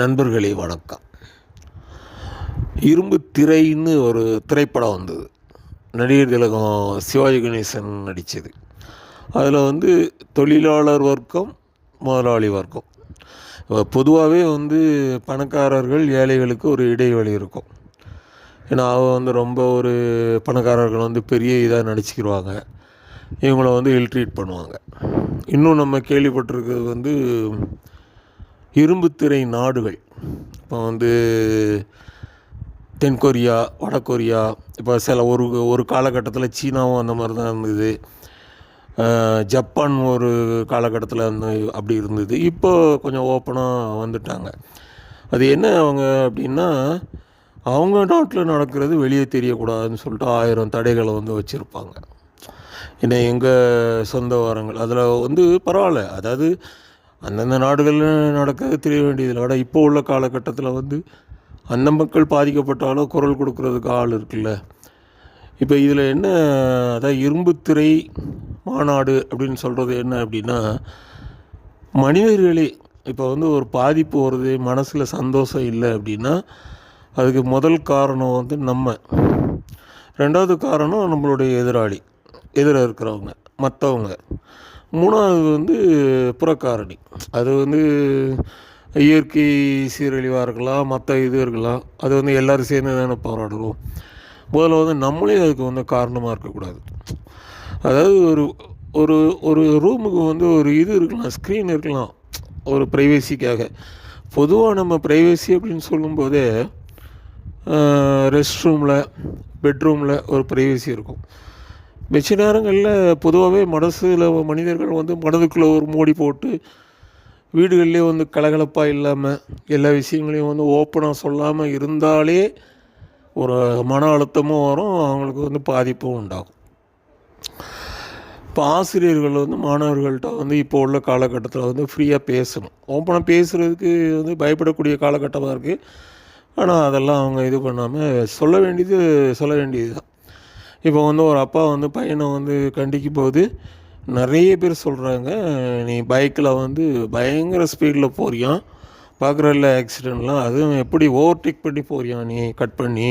நண்பர்களே வணக்கம். இரும்பு திரைன்னு ஒரு திரைப்படம் வந்தது. நடிகர் திலகம் சிவாஜி கணேசன் நடித்தது அதில் வந்து தொழிலாளர் வர்க்கம் முதலாளி வர்க்கம். பொதுவாகவே வந்து பணக்காரர்கள் ஏழைகளுக்கு ஒரு இடைவெளி இருக்கும். ஏன்னா அவன் வந்து ரொம்ப ஒரு பணக்காரர்கள் வந்து பெரிய இதாக நடிச்சுக்கிடுவாங்க இவங்கள வந்து இல்ட்ரீட் பண்ணுவாங்க. இன்னும் நம்ம கேள்விப்பட்டிருக்கிறது வந்து இரும்புத்திரை நாடுகள். இப்போ வந்து தென்கொரியா வடகொரியா இப்போ சில ஒரு ஒரு காலகட்டத்தில் சீனாவும் அந்த மாதிரி தான் இருந்தது. ஜப்பான் ஒரு காலகட்டத்தில் அந்த அப்படி இருந்தது. இப்போ கொஞ்சம் ஓப்பனாக வந்துட்டாங்க. அது என்ன அவங்க அப்படின்னா அவங்க நாட்டில் நடக்கிறது வெளியே தெரியக்கூடாதுன்னு சொல்லிட்டு ஆயிரம் தடைகளை வந்து வச்சுருப்பாங்க. ஏன்னா எங்கள் சொந்த வாரங்கள் அதில் வந்து பரவாயில்ல. அதாவது அந்தந்த நாடுகளில் நடக்கிறது தெரிய வேண்டியதில்லை. ஆனால் இப்போ உள்ள காலகட்டத்தில் வந்து அந்த மக்கள் பாதிக்கப்பட்டாலும் குரல் கொடுக்கறதுக்கு ஆள் இருக்குல்ல. இப்போ இதில் என்ன அதான் இரும்புத்திரை மாநாடு அப்படின்னு சொல்கிறது என்ன அப்படின்னா மனிதர்களே இப்போ வந்து ஒரு பாதிப்பு வருது மனசில் சந்தோஷம் இல்லை அப்படின்னா அதுக்கு முதல் காரணம் வந்து நம்ம. ரெண்டாவது காரணம் நம்மளுடைய எதிராளி. எதிராக இருக்கிறவங்க மற்றவங்க மூணாவது வந்து புறக்காரணி. அது வந்து இயற்கை சீரழிவாக இருக்கலாம் மற்ற இது இருக்கலாம். அது வந்து எல்லோரும் சேர்ந்து தானே போராடுறோம். முதல்ல வந்து நம்மளே அதுக்கு வந்து காரணமாக இருக்கக்கூடாது. அதாவது ஒரு ஒரு ஒரு ரூமுக்கு வந்து ஒரு இது இருக்கலாம் ஸ்க்ரீன் இருக்கலாம் ஒரு ப்ரைவேசிக்காக பொதுவாக நம்ம ப்ரைவேசி அப்படின்னு சொல்லும்போதே ரெஸ்ட் ரூமில் பெட்ரூமில் ஒரு ப்ரைவேசி இருக்கும். மிச்ச நேரங்களில் பொதுவாகவே மனசில் மனிதர்கள் வந்து மனதுக்குள்ளே ஒரு மூடி போட்டு வீடுகள்லேயே வந்து கலகலப்பாக இல்லாமல் எல்லா விஷயங்களையும் வந்து ஓப்பனாக சொல்லாமல் இருந்தாலே ஒரு மன அழுத்தமும் வரும் அவங்களுக்கு வந்து பாதிப்பும் உண்டாகும். இப்போ ஆசிரியர்கள் வந்து மாணவர்கள்ட்ட வந்து இப்போ உள்ள காலகட்டத்தில் வந்து ஃப்ரீயாக பேசணும். ஓப்பனாக பேசுகிறதுக்கு வந்து பயப்படக்கூடிய காலகட்டமாக இருக்குது ஆனால் அதெல்லாம் அவங்க இது பண்ணாமல் சொல்ல வேண்டியது சொல்ல வேண்டியது தான் இப்போ வந்து ஒரு அப்பா வந்து பையனை வந்து கண்டிக்கும் போது நிறைய பேர் சொல்கிறாங்க நீ பைக்கில் வந்து பயங்கர ஸ்பீடில் போறியான் பார்க்குறல்ல ஆக்சிடெண்ட்லாம் அதுவும் எப்படி ஓவர்டேக் பண்ணி போறியான் நீ? கட் பண்ணி?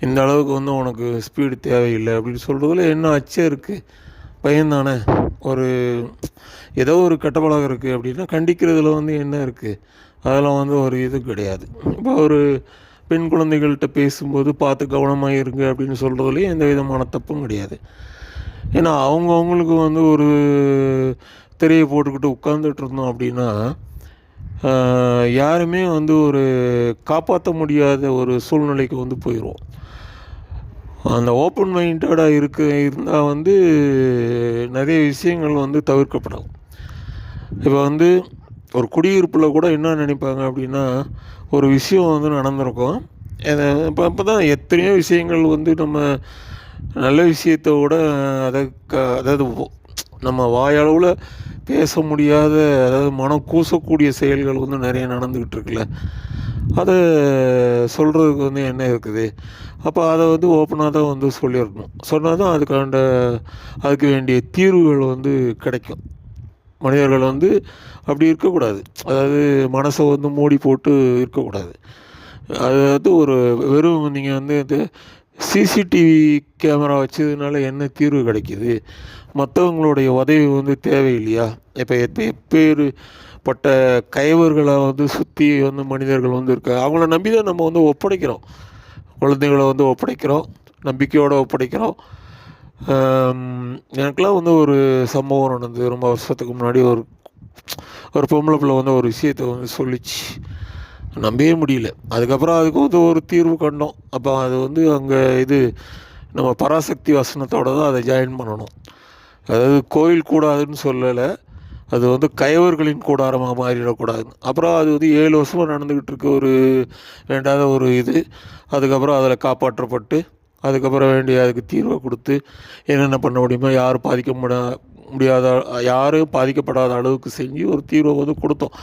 இந்த அளவுக்கு வந்து உனக்கு ஸ்பீடு தேவையில்லை. அப்படின்னு சொல்கிறதுல என்ன அச்சம் இருக்குது பையன்தானே ஒரு ஏதோ ஒரு கெட்டப்பழகம் இருக்குது அப்படின்னா கண்டிக்கிறதுல வந்து என்ன இருக்குது அதெல்லாம் வந்து ஒரு இது கிடையாது. இப்போ ஒரு பெண் குழந்தைகள்கிட்ட பேசும்போது பார்த்து கவனமாக இருங்க அப்படின்னு சொல்கிறதுலையும் எந்த விதமான தப்பும் கிடையாது. ஏன்னா அவங்கவுங்களுக்கு வந்து ஒரு திரையை போட்டுக்கிட்டு உட்காந்துட்டு இருந்தோம் அப்படின்னா யாருமே வந்து ஒரு காப்பாற்ற முடியாத ஒரு சூழ்நிலைக்கு வந்து போயிடுவோம் அந்த ஓப்பன் மைண்டடாக இருக்க இருந்தால் வந்து நிறைய விஷயங்கள் வந்து தவிர்க்கப்படும். இப்போ வந்து ஒரு குடியிருப்பில் கூட என்ன நினைப்பாங்க அப்படின்னா ஒரு விஷயம் வந்து நடந்திருக்கும். இப்போ அப்போ தான் எத்தனையோ விஷயங்கள் வந்து நம்ம நல்ல விஷயத்தை விட அதை க அதாவது நம்ம வாயளவில் பேச முடியாத அதாவது மனம் கூசக்கூடிய செயல்கள் வந்து நிறைய நடந்துக்கிட்டு இருக்குல்ல. அதை சொல்கிறதுக்கு வந்து என்ன இருக்குது? அப்போ அதை வந்து ஓப்பனாக தான் வந்து சொல்லியிருக்கணும் சொன்னால் தான் அதுக்காண்ட அதுக்கு வேண்டிய தீர்வுகள் வந்து கிடைக்கும். மனிதர்கள் வந்து அப்படி இருக்கக்கூடாது. அதாவது மனசை வந்து மூடி போட்டு இருக்கக்கூடாது. அது வந்து ஒரு வெறும் நீங்கள் வந்து இந்த சிசிடிவி கேமரா வச்சதுனால என்ன தீர்வு கிடைக்கிது? மற்றவங்களுடைய உதவி வந்து தேவையில்லையா? இப்போ எப்போ எப்பேற்பட்ட கைவர்களை வந்து சுற்றி வந்து மனிதர்கள் வந்து இருக்க அவங்கள நம்பி தான் நம்ம வந்து ஒப்படைக்கிறோம். குழந்தைகளை வந்து ஒப்படைக்கிறோம். நம்பிக்கையோடு ஒப்படைக்கிறோம். எனக்குலாம் வந்து ஒரு சம்பவம் நடந்தது. ரொம்ப வருஷத்துக்கு முன்னாடி ஒரு ஒரு பொம்பளை பிள்ளை வந்து ஒரு விஷயத்தை வந்து சொல்லிச்சு. நம்பவே முடியல. அதுக்கப்புறம் அதுக்கு வந்து ஒரு தீர்வு கண்டோம். அப்போ அது வந்து அங்கே இது நம்ம பராசக்தி வசனத்தோடு தான் அதை ஜாயின் பண்ணணும். அதாவது கோயில் கூடாதுன்னு சொல்லலை. அது வந்து கயவர்களின் கூடாரமாக மாறிடக்கூடாது அப்புறம் அது வந்து ஏழு வருஷமாக நடந்துக்கிட்டு இருக்க ஒரு வேண்டாத ஒரு இது. அதுக்கப்புறம் அதில் காப்பாற்றப்பட்டு அதுக்கப்புறம் வேண்டிய அதுக்கு தீர்வை கொடுத்து என்னென்ன பண்ண முடியுமோ யாரும் பாதிக்க முடியா முடியாத யாரும் பாதிக்கப்படாத அளவுக்கு செஞ்சு ஒரு தீர்வை வந்து கொடுத்தோம்.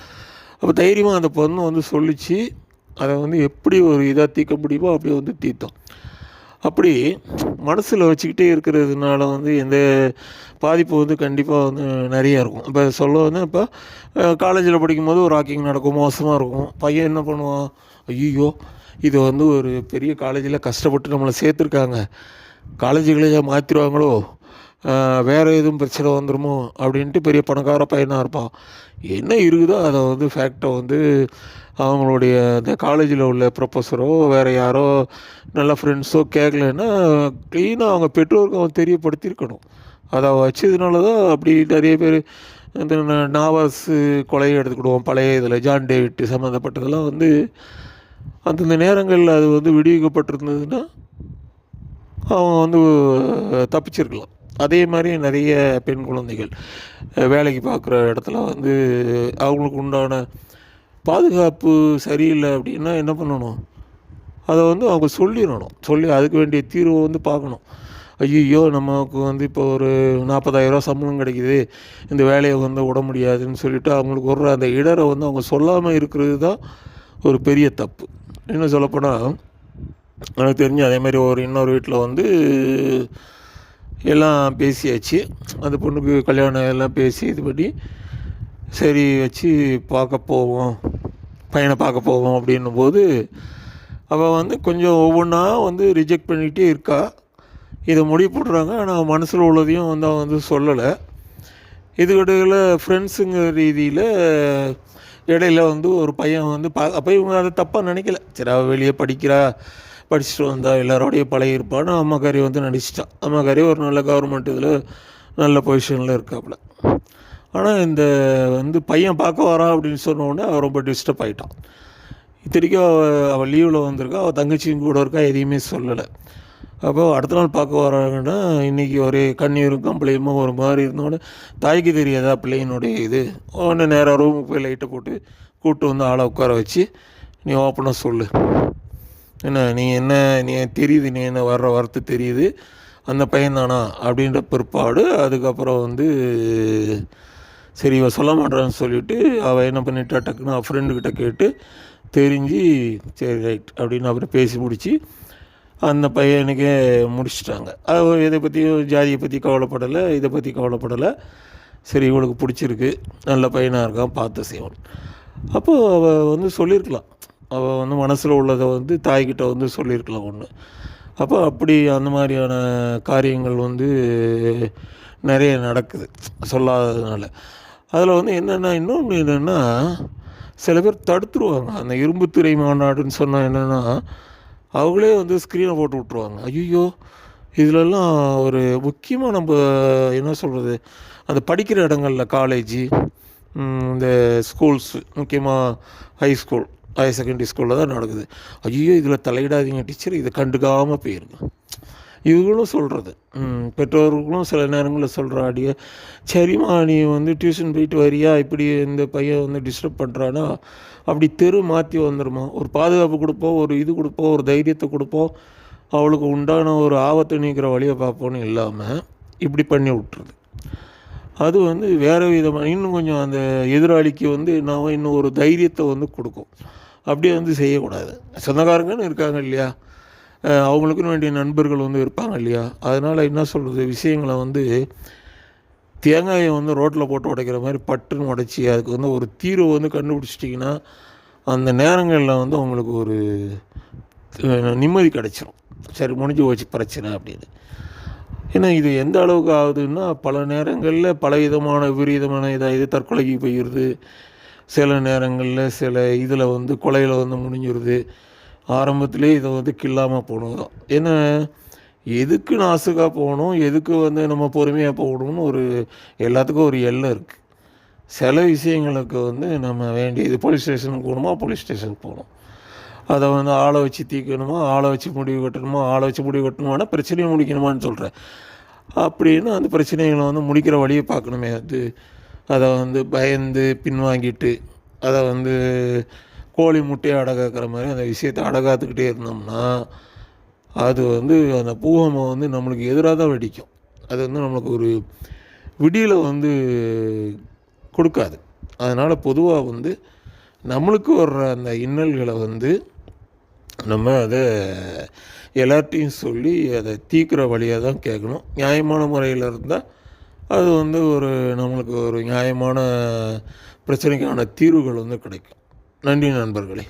அப்போ தைரியமாக அந்த பொண்ணு வந்து சொல்லிச்சு. அதை வந்து எப்படி ஒரு இதாக தீர்க்க முடியுமோ அப்படி வந்து தீர்த்தோம். அப்படி மனசில் வச்சுக்கிட்டே இருக்கிறதுனால வந்து எந்த பாதிப்பு வந்து கண்டிப்பாக வந்து நிறையா இருக்கும். இப்போ சொல்ல வந்து இப்போ காலேஜில் படிக்கும்போது ஒரு ராக்கிங் நடக்கும் மோசமாக இருக்கும். பையன் என்ன பண்ணுவான்? ஐயோ இது வந்து ஒரு பெரிய காலேஜில் கஷ்டப்பட்டு நம்மளை சேர்த்துருக்காங்க. காலேஜுகளையே மாற்றிடுவாங்களோ வேறு எதுவும் பிரச்சனை வந்துடுமோ அப்படின்ட்டு பெரிய பணக்கார பையனாக இருப்பான். என்ன இருக்குதோ அதை வந்து ஃபேக்டை வந்து அவங்களுடைய அந்த காலேஜில் உள்ள ப்ரொஃபஸரோ வேறு யாரோ நல்ல ஃப்ரெண்ட்ஸோ கேட்கலன்னா க்ளீனாக அவங்க பெற்றோருக்கு அவன் தெரியப்படுத்தியிருக்கணும். அதை வச்சதுனால தான் அப்படி நிறைய பேர் இந்த நாவாஸ் கொலையை எடுத்துக்கிடுவோம். பழைய இதில். ஜான் டேவிட் சம்மந்தப்பட்டதெல்லாம் வந்து அந்தந்த நேரங்களில் அது வந்து விடுவிக்கப்பட்டிருந்ததுன்னா அவங்க வந்து தப்பிச்சிருக்கலாம். அதே மாதிரி நிறைய பெண் குழந்தைகள் வேலைக்கு பார்க்குற இடத்துல வந்து அவங்களுக்கு உண்டான பாதுகாப்பு சரியில்லை அப்படின்னா என்ன பண்ணணும்? அதை வந்து அவங்க சொல்லிடணும். சொல்லி அதுக்கு வேண்டிய தீர்வை வந்து பார்க்கணும். ஐயோ நமக்கு வந்து இப்போ ஒரு நாற்பதாயிரரூவா சம்பளம் கிடைக்கிது. இந்த வேலையை வந்து விட முடியாதுன்னு சொல்லிவிட்டு அவங்களுக்கு ஒரு அந்த இடரை வந்து அவங்க சொல்லாமல் இருக்கிறது தான் ஒரு பெரிய தப்பு. இன்னும் சொல்லப்போனால் எனக்கு தெரிஞ்சு அதே மாதிரி ஒரு இன்னொரு வீட்டில் வந்து எல்லாம் பேசியாச்சு. அந்த பொண்ணுக்கு கல்யாணம் எல்லாம் பேசி இது பண்ணி சரி வச்சு பார்க்க போவோம் பையனை பார்க்க போவோம் அப்படின்னும் போது அவள் வந்து கொஞ்சம் ஒவ்வொன்றா வந்து ரிஜெக்ட் பண்ணிகிட்டே இருக்கா. இதை முடிவு போடுறாங்க ஆனால் மனசில் உள்ளதையும் வந்து அவன் வந்து சொல்லலை. இதுக்கிடையில் ஃப்ரெண்ட்ஸுங்கிற ரீதியில் இடையில வந்து ஒரு பையன் வந்து பா அப்போ இவங்க அதை தப்பாக நினைக்கல. சரி அவள் வெளியே படிக்கிறா படிச்சுட்டு வந்தா எல்லாரோடையும் பழகிருப்பான்னு அம்மாக்காரி வந்து நடிச்சிட்டான். அம்மாக்காரி ஒரு நல்ல கவர்மெண்ட் இதில் நல்ல பொசிஷனில் இருக்காப்புல. ஆனால் இந்த வந்து பையன் பார்க்க வரான் அப்படின்னு சொன்னோடனே அவள் அவன் ரொம்ப டிஸ்டர்ப் ஆகிட்டான் இத்தனைக்கும் அவள் அவள் லீவில் வந்திருக்கா அவள் தங்கச்சியும் கூட இருக்கா எதையுமே சொல்லலை. அப்போ அடுத்த நாள் பார்க்க வராங்கன்னா இன்றைக்கி ஒரே கண்ணீரும் கம்பளையுமா ஒரு மாதிரி இருந்தோடனே தாய்க்கு தெரியாதா பிள்ளையினுடைய இது. உடனே நேராக ரூமுக்கு போய் லைட்டை போட்டு கூப்பிட்டு வந்து ஆளை உட்கார வச்சு நீ ஓப்பனாக சொல்லு. என்ன நீ என்ன நீ தெரியுது நீ என்ன வர்ற வரத்து தெரியுது? அந்த பையன்தானா? அப்படின்ற பிற்பாடு அதுக்கப்புறம் வந்து சரி இவன் சொல்ல மாட்டான்னு சொல்லிவிட்டு அவள் என்ன பண்ணிட்டா டக்குன்னு அவள் ஃப்ரெண்டுக்கிட்ட கேட்டு தெரிஞ்சு சரி ரைட் அப்படின்னு அப்புறம் பேசி முடித்து அந்த பையனுக்கே முடிச்சிட்டாங்க. அவ இதை பற்றியும் ஜாதியை பற்றி கவலைப்படலை இதை பற்றி கவலைப்படலை. சரி இவளுக்கு பிடிச்சிருக்கு. நல்ல பையனாக இருக்கான் பார்த்து செய்வான். அப்போது அவள் வந்து சொல்லியிருக்கலாம். அவள் வந்து மனசில் உள்ளதை வந்து தாய்கிட்ட வந்து சொல்லியிருக்கலாம் ஒன்று அப்போ அப்படி அந்த மாதிரியான காரியங்கள் வந்து நிறைய நடக்குது சொல்லாததுனால. அதில் வந்து என்னென்னா இன்னொன்று என்னென்னா சில பேர் தடுத்துருவாங்க. அந்த இரும்புத்துறை மாநாடுன்னு சொன்னால் என்னென்னா அவங்களே வந்து ஸ்க்ரீனை போட்டு விட்ருவாங்க ஐயோ இதிலெல்லாம் ஒரு முக்கியமாக நம்ம என்ன சொல்கிறது அந்த படிக்கிற இடங்களில் காலேஜி இந்த ஸ்கூல்ஸ் முக்கியமாக ஹை ஸ்கூல் ஹையர் செகண்டரி ஸ்கூலில் தான் நடக்குது. ஐயோ இதில் தலையிடாதீங்க டீச்சர் இதை கண்டுக்காமல் போயிருங்க. இவங்களும் சொல்கிறது பெற்றோர்களும் சில நேரங்களில் சொல்கிற அடிய சரிம்மா நீ வந்து டியூஷன் போயிட்டு வரியா? இப்படி இந்த பையன் வந்து டிஸ்டர்ப் பண்ணுறானா அப்படி தெரு மாற்றி வந்துடுமா ஒரு பாதுகாப்பு கொடுப்போம் ஒரு இது கொடுப்போம் ஒரு தைரியத்தை கொடுப்போம். அவளுக்கு உண்டான ஒரு ஆபத்தை நீக்கிற வழியை பார்ப்போன்னு இல்லாமல் இப்படி பண்ணி விட்டுருது. அது வந்து வேறு விதமாக இன்னும் கொஞ்சம் அந்த எதிராளிக்கு வந்து நான் இன்னும் ஒரு தைரியத்தை வந்து கொடுக்கும். அப்படியே வந்து செய்யக்கூடாது. சொந்தக்காரங்கன்னு இருக்காங்க இல்லையா? அவங்களுக்குன்னு வேண்டிய நண்பர்கள் வந்து இருப்பாங்க இல்லையா? அதனால் என்ன சொல்கிறது விஷயங்களை வந்து தேங்காயை வந்து ரோட்டில் போட்டு உடைக்கிற மாதிரி பட்டுன்னு உடைச்சி அதுக்கு வந்து ஒரு தீர்வை வந்து கண்டுபிடிச்சிட்டிங்கன்னா அந்த நேரங்களில் வந்து உங்களுக்கு ஒரு நிம்மதி கிடச்சிரும். சரி முடிஞ்சு போச்சு பிரச்சனை அப்படின்னு. ஏன்னா இது எந்த அளவுக்கு ஆகுதுன்னா பல நேரங்களில் பல விதமான விபரீதமான இதாக இது தற்கொலைக்கு போயிடுது. சில நேரங்களில் சில இதில் வந்து கொலையில் வந்து முடிஞ்சிருது. ஆரம்பத்திலே இதை வந்து கில்லாமல் போனதும் ஏன்னா எதுக்கு நாசுக்காக போகணும் எதுக்கு வந்து நம்ம பொறுமையாக போகணும்னு ஒரு எல்லாத்துக்கும் ஒரு எல்லை இருக்குது சில விஷயங்களுக்கு வந்து நம்ம வேண்டியது போலீஸ் ஸ்டேஷனுக்கு போகணுமா போலீஸ் ஸ்டேஷனுக்கு போகணும். அதை வந்து ஆளை வச்சு தீக்கணுமா ஆளை வச்சு முடிவு கட்டணுமா ஆளை வச்சு முடிவு கட்டணுமானா பிரச்சனையை முடிக்கணுமான்னு சொல்கிறேன் அப்படின்னு அந்த பிரச்சனைகளை வந்து முடிக்கிற வழியை பார்க்கணுமே. அது அதை வந்து பயந்து பின்வாங்கிட்டு அதை வந்து கோழி முட்டையை அடகாக்கிற மாதிரி அந்த விஷயத்தை அடகாத்துக்கிட்டே இருந்தோம்னா அது வந்து அந்த பூகம்பம் வந்து நம்மளுக்கு எதிராக தான் வெடிக்கும். அது வந்து நம்மளுக்கு ஒரு விடியலை வந்து கொடுக்காது. அதனால் பொதுவாக வந்து நம்மளுக்கு வர்ற அந்த இன்னல்களை வந்து நம்ம அதை எல்லார்ட்டையும் சொல்லி அதை தீர்க்குற வழியாக தான் கேட்கணும். நியாயமான முறையில் இருந்தால் அது வந்து ஒரு நம்மளுக்கு ஒரு நியாயமான பிரச்சனைக்கான தீர்வுகள் வந்து கிடைக்கும். நன்றி நண்பர்களே.